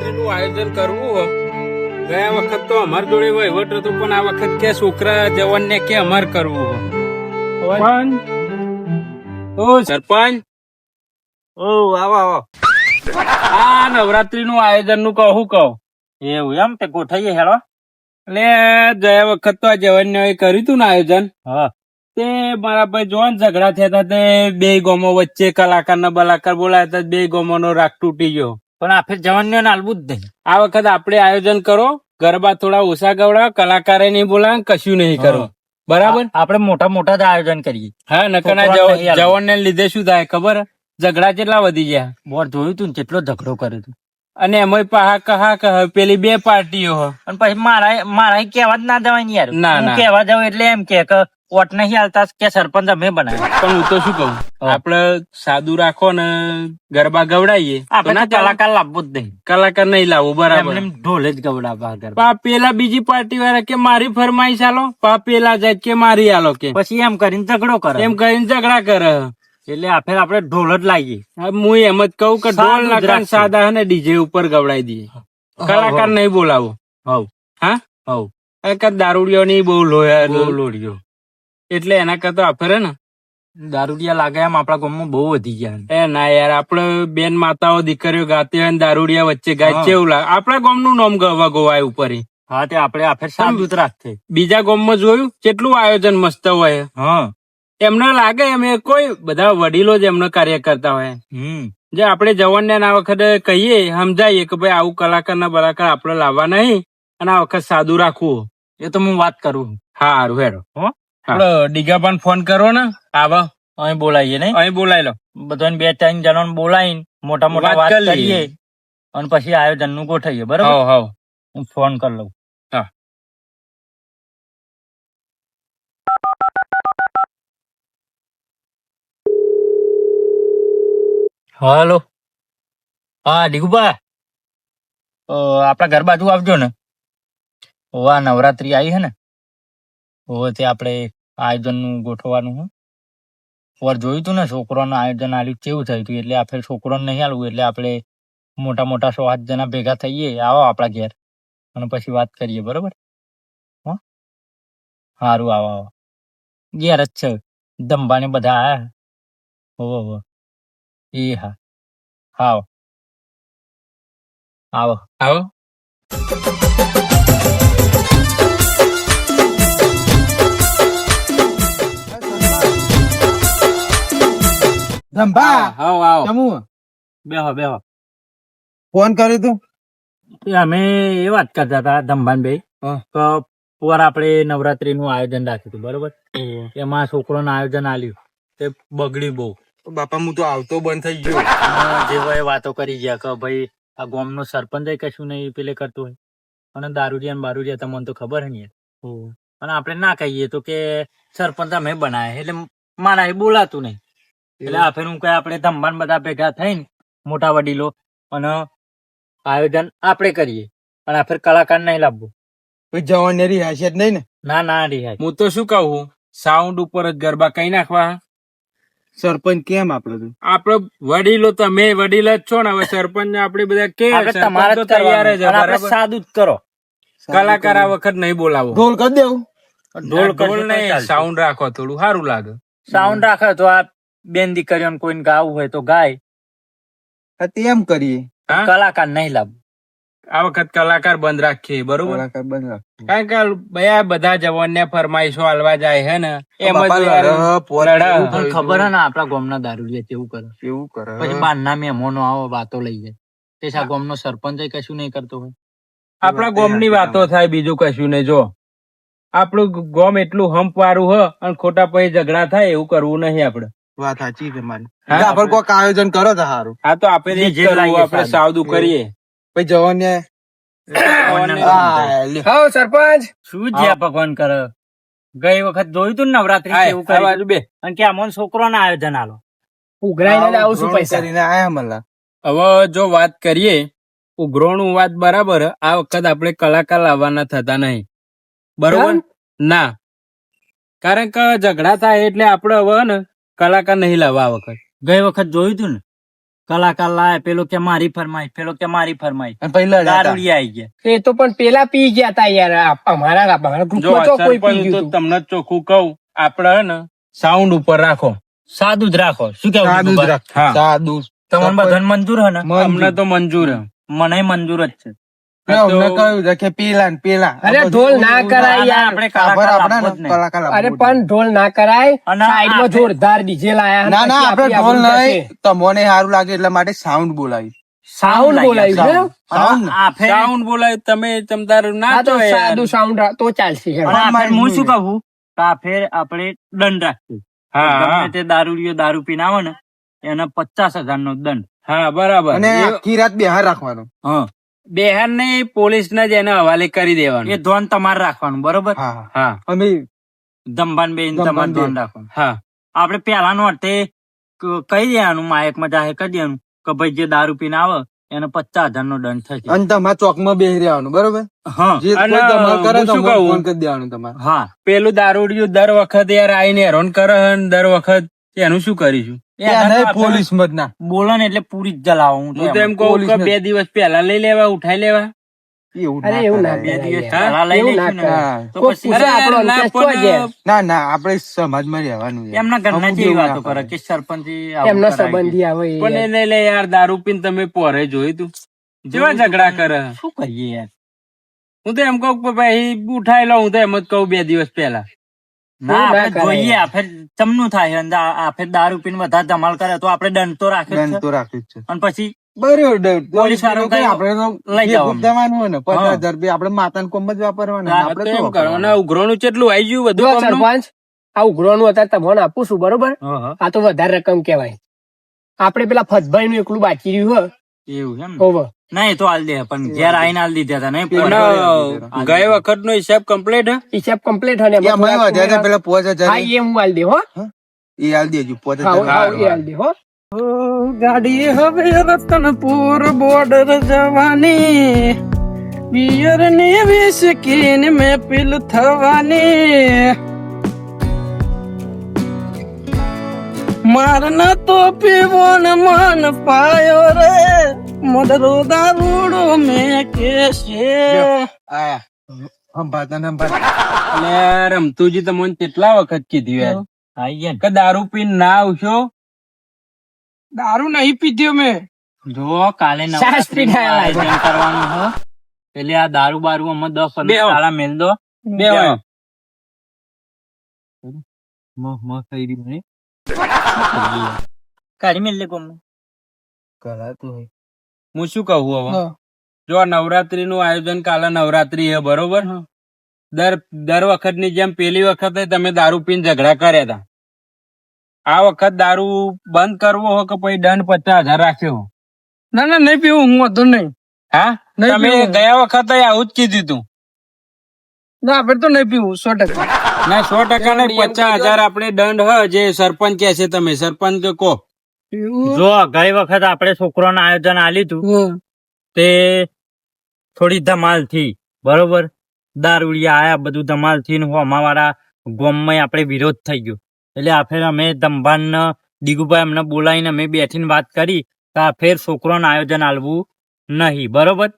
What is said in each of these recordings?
નવરાત્રીનું આયોજન કરવું ગયા વખત તો અમાર જોડે વહીવટ હતું પણ આ વખત કે છોકરા જવાનને કે અમાર કરવું હો પણ? ઓ સરપંચ? ઓ આવો આવો. આ નવરાત્રીનું આયોજનનું કહું કહું? એવું એમ? તે ગોઠવીએ હેડો એટલે ગયા વખત તો આ જવાનને કર્યું હતું ને આયોજન? હા. તે મારા ભાઈ જોન ઝઘડા થયા હતા તે બે ગોમો વચ્ચે કલાકાર ને બલાકાર બોલાયા હતા બે ગોમો નો રાગ તૂટી ગયો. પણ આ ફેર જવાનને નાલવું જ નહીં. આ વખત આપણે આયોજન કરો ગરબા થોડા ઓછા ગવડા કલાકારે નહીં બોલા કશું નહીં કરો. બરાબર? આપણે મોટા મોટા જ આયોજન કરીએ. હા નકરના છોકરાઓને નહીં જવાન ને લીધે શું થાય ખબર? ઝઘડા કેટલા વધી ગયા. બોર જોયું તું કેટલો ઝઘડો કર્યો તું. અને એમાં પાહા કહા કહ પેલી બે પાર્ટીઓ હો. અને પછી મારા મારા કેવા જ ના જવાય ને યાર. ના, કેવા ના. જાઉં એટલે એમ કે કોટ નહીં હાલતા કે સરપંચ અમે બનાવ્યા પણ હું તો શું કહું? આપડે સાદું રાખો ને ગરબા ગવડાવીએ તો આપણે? કલાકાર લાવવો જ નહીં. કલાકાર નહીં લાવવું બરાબર. એમ ઢોલે જ ગવડાવવા ગરબા. પા પેલા બીજી પાર્ટી વાળા કે મારી ફરમાઈશ આલો? પા પેલા જાય કે મારી આલો કે? પછી એમ કરીને ઝઘડો કરે. એમ કરીને ઝઘડા કરે. એટલે આ ફેર આપણે ઢોલ જ લાવીએ હું એમ જ કહું કે ઢોલ જ સાદા હે ને ડીજે ઉપર ગવડાવી દઈએ. કલાકાર નહીં બોલાવો. હવ હા? હવ એ દારૂડિયો ની બહુ લોડીઓ એટલે એના કરતા આફરે ને. દારૂડિયા લાગે એમ આપણા ગામમાં બહુ વધી ગયા એ ના યાર આપડે બેન માતાઓ દીકરીઓ ગાતી હોય ને દારૂડિયા વચ્ચે ગાય છે કેવું લાગે. આપણા ગામનું નામ ગવા ગોવાય ઉપર. હા તે આપણે આફેર ફેર સાદું જ બીજા ગામમાં જોયું? કેટલું આયોજન મસ્ત હોય. હા. એમને લાગે એમ એ કોઈ બધા વડીલો જ એમનો કાર્ય કરતા હોય. જે આપણે જવાનને આ વખતે કહીએ સમજાઈએ કે ભાઈ આવું કલાકાર ના બલાકાર આપણે લાવવા નહીં અને આ વખત સાદું રાખવું. એ તો હું વાત કરું. હા હારું હેડો. હો? ફોન કરો ને. આવા. અહીં બોલાવીએ નહીં? અહીં બોલાવી લો. બધાને બે ત્રણ જણાને બોલાવીને મોટા મોટા વાત. કરીએ. અને પછી આયોજનનું ગોઠવીએ બરાબર? હું ફોન કરી લઉં. હાલો. હા દીગુભા અ, આપણા ઘર બાજુ આવજો ને. હોવા નવરાત્રી આવી હે ને. હોવે તે આપણે આયોજનનું ગોઠવવાનું હે. વાર જોયું તું ને છોકરાનું આયોજન આલ્યું કેવું થયું હતું એટલે આપણે છોકરાને નહીં આલવું એટલે આપણે મોટા મોટા સો આઠ જણા ભેગા થઈએ આવો આપણા ઘેર. અને પછી વાત કરીએ બરોબર? હો? સારું આવો આવો. ઘેર જ છે. ધંબાને બધા આયા હોવો હોવો. એ હા આવો આવો આવો ધંભા આવો આવો તમુ બેહો બેહો ફોન કર્યું તું. અમે એ વાત કરતા હતા ધંભાન ભાઈ તો પર આપણે નવરાત્રી નું આયોજન રાખ્યું હતું બરોબર? એમાં છોકરોનું આયોજન આલ્યું. તે બગડ્યું બહુ. બાપા હું તો આવતો બંધ થઈ ગયો. અને જેવો એ વાતો કરી ગયા કે ભાઈ આ ગામનો સરપંચ કશું નહીં પેલે કરતું હોય. અને દારૂડિયા ને બારૂડિયા તમને તો ખબર હે ને અને આપણે ના કહીએ તો કે સરપંચ અમે બનાવે એટલે મારા એ બોલાતું નહીં. એટલે આ ફેર હું કઈ આપણે ધંબાન બધા ભેગા થઈને મોટા વડીલો અને આયોજન આપણે કરીએ. અને આ ફેર કલાકાર નહીં લાવવું. કોઈ જવાની જ નહીં ને? ના ના રિહાય હું તો શું કહું સાઉન્ડ ઉપર જ ગરબા કઈ નાખવા? સરપંચ કેમ આપડે આપડે વડીલો તમે વડીલ જ છો ને હવે સરપંચ આપડે બધા કે તમારે તો તૈયાર જ? સાદું જ કરો. કલાકાર આ વખત નહીં બોલાવો. ઢોલ કરી દેવું. ઢોલ ઢોલ નહીં સાઉન્ડ રાખો થોડું સારું લાગે. સાઉન્ડ રાખે તો આ બેન દીકરીઓને કોઈને ગાવું હોય તો ગાય. એમ કરીએ. કલાકાર નહીં લાવવું. આ વખત કલાકાર બંધ રાખીએ બરોબર? કલાકાર બંધ રાખ. કારણ કે બયા બધા જવાન ને ફરમાઈશો હાલવા જાય હે ને એમ ખબર હે ને આપડા ગામ ના દારૂ લે તેવું કરે. એવું કરે પછી બારના મહેમાનો આવો વાતો લઈ જાય. તે સા ગામનો સરપંચ કશું નહીં કરતો હોય. આપણા ગોમની વાતો થાય બીજું કશું નહીં જો. આપણું ગોમ એટલું હંપ વાળું હ અને ખોટા પછી ઝઘડા થાય એવું કરવું નહીં આપડે વાત સાચી છે મારી. હા, આપણે કોઈક આયોજન કરો તો સારું. હા તો આપણે જે કરવું, આપણે. સાવધું કરીએ. પછી જવાની હા, સરપંચ? શું જ્યાં ભગવાન કરે? ગઈ વખત જોયું તું નવરાત્રી એવું કેવું કર્યું બે. અને કે આમાં છોકરો ના આયોજન આલો. આવું કરીને આયા મલા. હવે જો વાત કરીએ ઉઘરોણું વાત બરાબર આ વખત આપણે કલાકાર લાવવાના થતા નહીં. બરોબર? ના. કારણ કે ઝઘડા થાય એટલે આપણે હવે ને કલાકાર નહીં લાવવા આ વખત. ગઈ વખત જોયું તું ને? કલાકાર લાય પેલો કે મારી ફરમાઈ પેલો કે મારી ફરમાઈ અને પહેલા દારૂડી આવી ગયા એ તો પણ પેલા પી ગયા તા યાર અમારા અમારા ગ્રુપમાં તો કોઈ પી ગયું તમને ચોખ્ખું કહું આપડે ને સાઉન્ડ ઉપર રાખો સાદું જ રાખો શું કેવું સાદું જ દીકુભા? રાખ. સાદું. તમને બધાને મંજૂર હે ને. અમને તો મંજૂર હે. મને મંજૂર જ છે તમને સારું લાગે એટલા માટે સાઉન્ડ બોલાવી. સાઉન્ડ બોલાવ્યું સાઉન્ડ. બોલાય તમે તમતાર ના તો સાદું સાઉન્ડ તો ચાલશે આ ફેર મારી હું શું કહું? કાફેર આપણે દંડ રાખશું. હા ગમે. તે દારૂડીઓ દારૂ પીને આવે ને એને પચાસ હજાર નો દંડ. હા બરાબર. અને આખી રાત બિહાર રાખવાનું. હા. બેહાર ને પોલીસ ને જ એને હવાલે કરી એ ધોન તમારે રાખવાનું બરોબર? હા અમે ધંભાન બેન તમારે ધોન રાખવાનું. હા. આપણે પેલા નો અર્થે કહી દેવાનું માયકમાં જાહેર કરી દેવાનું કે ભાઈ જે દારૂ પીને આવે એને પચાસ હજાર નો દંડ થશે. અને તમારે ચોકમાં બેસી રહેવાનું બરોબર? હા. જે અને કોઈ ધમાલ કરે હું તો શું અમને કહું? ફોન કરી દેવાનું તમારે. હા. પેલું દારૂડિયું દર વખત યાર આઈને હેરાન કરે હે દર વખત એનું શું કરીશું? પોલીસ મત ના બોલો ને એટલે પૂરી જ જલાવો હું તો એમ. કહું કે બે દિવસ પહેલા લઈ લેવા ઉઠાઈ લેવા. લઈ કરે. કે સરપંચ એમના સંબંધી આવે પણ એને લે યાર દારૂ પીને તમે પોરે જોયું તું. જેવા ઝઘડા કરે? શું કરીએ યાર? હું તો એમ કહું કે ભાઈ ઉઠાઈ લઉં હું તો એમ જ કહું બે દિવસ પહેલા. ના આપણે જોઈએ યાર. ચમનું થાય અને આ- દારૂ પીને વધારે ધમાલ કરે તો આપણે દંડ તો રાખે જ દંડ તો રાખ્યું છે અને પછી બરાબર પોલીસ વાળો કઈ આપણે લઈ જવાનું. હોય ને પચાસ હજાર રૂપિયા આપણે માતાના કોમ જ વાપરવાના આપણે શું એમ કરો અને વાપરવાના? ઉઘરોનું કેટલું આવી ગયું બધું કામનું? સરપંચ આ ઉઘરોનું અત્યારે તમને આપું છું બરોબર આ તો વધારે રકમ કેવાય આપણે પેલા ફતભાઈ નું એકલું બાકી રહ્યું એવું એમ ઓવર. ના એ તો હાલ દે પણ ઘેર આવીને હાલ દીધા હતા નહીં પેલા પોરે. અને ગયે વખત નો હિસાબ કમ્પ્લીટ હે? હિસાબ કમ્પ્લીટ અને એ અમે વધ્યા હતા પેલા પાંચ હજાર હા એ હું હાલ દે હો. એ હાલ દેજો પાંચ હા હજાર હા, એ હાલ દે હો. ગાડી હવે રતનપુર બોર્ડર જવાની. પિયરની વિસ્કીન મેં પીલ થવાની. મારના તો પીવો ને મન પાયો રે. મદરો દારૂડો મેં કેશે? આયા. હંભાતા સંભાળતા. અને રમતુજી તમને કેટલા વખત કીધું યાર. આઈ કે દારૂ પીને ના આવશો? દારૂ નહીં પીધ્યો મેં. જો કાલે આવ્યા કરવાનું હો. એટલે આ દારૂ બારૂ અમે દસ પંદર. તાળા મેલ દો. બે હોય. કાઢી મેલ લે કોમ કરાતું હોય. હું શું કહું હવે? જો નવરાત્રી નું આયોજન કાલે નવરાત્રી હે બરોબર? દર દર વખતની જેમ પેલી વખતે તમે દારૂ પીને ઝઘડા કર્યા હતા આ વખત દારૂ બંધ કરવો હોય કે પછી દંડ પચાસ હજાર રાખ્યો હો? ના ના નહીં પીવું હું વધુ નહીં. હા? તમે. ગયા વખતે આવું જ કીધું તું. ના આપણે તો નહીં પીવું સો ટકા. ના સો ટકા ને પચાસ હજાર આપણે દંડ હ જે સરપંચ કે છે તમે સરપંચ કહો. કો જો ગઈ વખત આપણે છોકરાનું આયોજન આલ્યું હતું તે થોડી ધમાલથી બરોબર? દારૂડિયા આયા બધું ધમાલથી હોમા વાળા ગોમમાં આપણે વિરોધ થઈ ગયો. એટલે આ ફેર અમે ધંભાન દીગુભાઈ અમને બોલાવીને અમે બેઠીને વાત કરી કે આ ફેર છોકરાનું આયોજન આલવું નહીં બરોબર?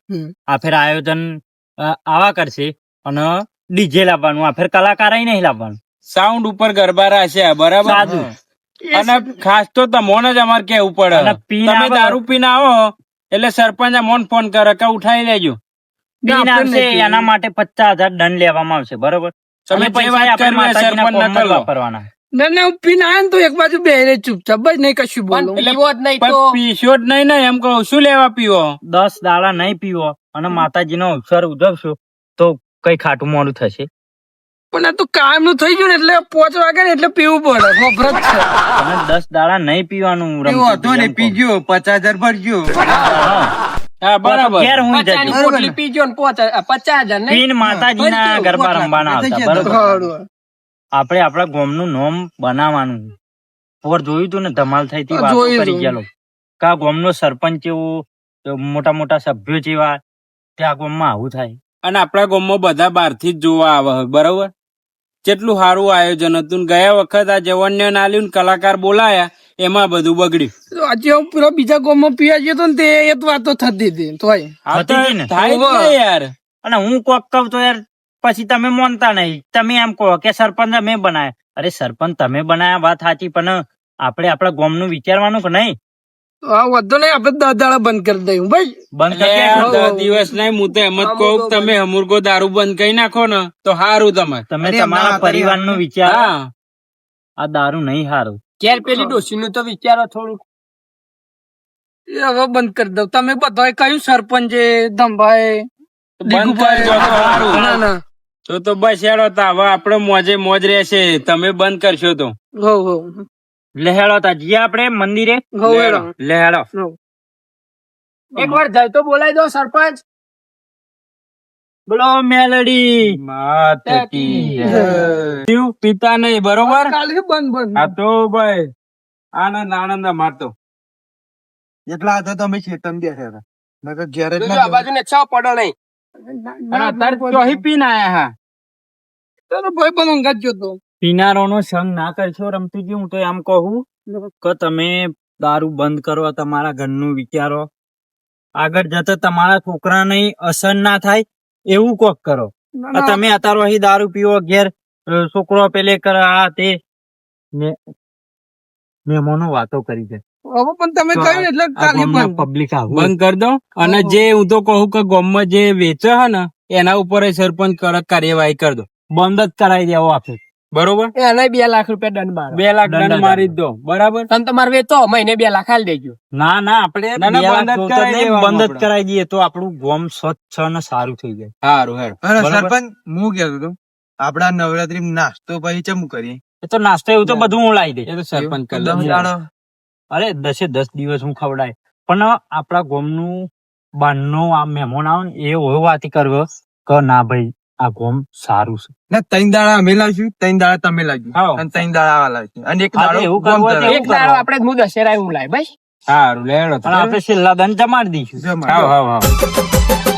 આ ફેર આયોજન આવા કરશે અને ડીજે લાવવાનું આ ફેર કલાકાર નહીં લાવવાનું. સાઉન્ડ ઉપર ગરબા રાખ્યા બરાબર. અને ખાસ તો તમોને જ અમારે કેવું પડે. પીને તમે દારૂ પીને આવો એટલે સરપંચ મોન ફોન કરે કે ઉઠાઈ લેજો. એના માટે પચાસ હજાર દંડ લેવામાં આવશે બરોબર? તમે. વાપરવાના. ના ના હું પીને આવ્યો ને તો એક બાજુ બેહરે ચૂપચાપ જ નહીં કશું બોલું. એટલે પીવો જ નહીં તો પીશો જ નહીં ને એમ કહું શું લેવા પીવો? દસ દાડા નહીં પીવો અને માતાજીનો અવસર ઉજવશો તો કઈ ખાટું મોડું થશે. પણ આ તો કામનું થઈ ગયું ને એટલે પાંચ વાગે ને એટલે પીવું પડે. મફરત છે. તમે દસ દાડા નહીં પીવાનું પીવો રમતું ને. પીજો પચાસ હજાર ભરજો. હા. હા બરાબર. ઘેર હું જજો. પોટલી પીજો ને પચાસ હજાર નહીં. માતાજીના ગરબા. રમવાના આવતા ગયા આપણે આપણા ગોમનું નોમ બનાવવાનું. ઓર જોયું તું ને ધમાલ થઈ હતી વાતો કરી. ગયેલો. કા ગોમનો સરપંચ એવો મોટા મોટા સભ્યો જેવા ત્યાં ગોમમાં આવું થાય. અને આપણા ગામમાં બધા બહારથી જ જોવા આવે બરોબર? કેટલું સારું આયોજન હતું. ગયા વખત આ જવાનને નાલ્યું ને કલાકાર બોલાયા એમાં બધું બગડ્યું. આજે હું પેલો બીજા ગામમાં પીવા ગયો તો ને તે એ તો વાતો થતી હતી. તોય તો થતી હતી થાય જ યાર. અને હું કોક કહું તો યાર પછી તમે માનતા નહીં. તમે એમ કહો કે સરપંચ અમે બનાયા. અરે સરપંચ તમે બનાયા વાત સાચી પણ આપણે આપણા ગામનું વિચારવાનું કે નહીં? વધુ નહીં આપણે દસ દાડા બંધ કરી દઉં ભાઈ બંધ કરી દિવસ નહીં હું તો એમ જ કહું તમે અમુરગો દારૂ બંધ કરી નાખો ને તો સારું તમે. તમે તમારા પરિવાર નો વિચાર આ દારૂ નહીં સારું ઘેર પેલી ડોસી નું તો વિચારો થોડું હવે બંધ કરી દઉં. તમે બધાએ કયું સરપંચે કરજો તો સારું ના ના. તો તો બસ હેડો હવે આપડે મોજે મોજ રહેશે. તમે બંધ કરશો તો. હો હો લેહેડો તાજી આપણે મંદિરે લહેડો હેડો. લેહેડો એક વાર જાય તો બોલાવી દો સરપંચ. બોલો મેલડી. માતકી જીવ પિતા નહીં બરોબર? બંધ બંધ. આ તો ભાઈ આનંદ આનંદ મારતો. એટલા હતા તમે ચેતન બેઠા છે નકર ઘેર જ આ બાજુ ને છ પડો નહીં. અને અત્યારે ચોહી પીને આયા હા. તો ભાઈ પણ જ જોતો પીનારો નો સંગ ના કરશો રમતીજી હું તો એમ કહું કે તમે દારૂ બંધ કરો તમારા ઘરનું વિચારો. આગળ જતા તમારા છોકરાને અસર ના થાય એવું કોક કરો. ના, ના, તમે અત્યારે અહીં દારૂ પીવો ઘેર છોકરો પેલે કરે આ તે. ને- મહેમાનો વાતો કરી છે હવે પણ તમે કહ્યું ને એટલે કાલે બંધ પબ્લિક બંધ કરી દો. અને જે હું તો કહું કે ગામમાં જે વેચે હે ને એના ઉપર સરપંચ કડક કાર્યવાહી કરી દો. બંધ જ કરાવી દેવો આપે. બરોબર? એને બે લાખ રૂપિયા દંડ મારો. બે લાખ દંડ મારી. દો. બરાબર? તમે તમારે વેચો મહિને બે લાખ હાલ દેજો. ના ના આપણે બંધ જ કરાવી દઈએ તો આપણું ગોમ સ્વચ્છ અને સારું થઈ જાય. સારું હેડ સરપંચ હું કેતો તો આપડા નવરાત્રી નાસ્તો પછી ચમ કરીએ? એ તો નાસ્તો એવું તો બધું હું લાવી દે એ તો સરપંચ કરી અરે દસે દસ દિવસ હું ખવડાય. પણ આપણા ગોમનું બારનો આ મહેમાન આવે ને એ હોય વાત કરવો કે ના ભાઈ આ ગોમ સારું છે. ને ત્રણ દાડા અમે લાવીશું ત્રણ દાડા તમે લાગ્યું. અને ત્રણ દાડા આ લાવશું. અને એક હા, દાડો એવું કરવું એક દાડો આપણે હું દશેરા હું લાય ભાઈ સારું લેડો પણ આપણે છેલ્લા દંડ જમાડી દઈશું. હા હા હાવ હાવ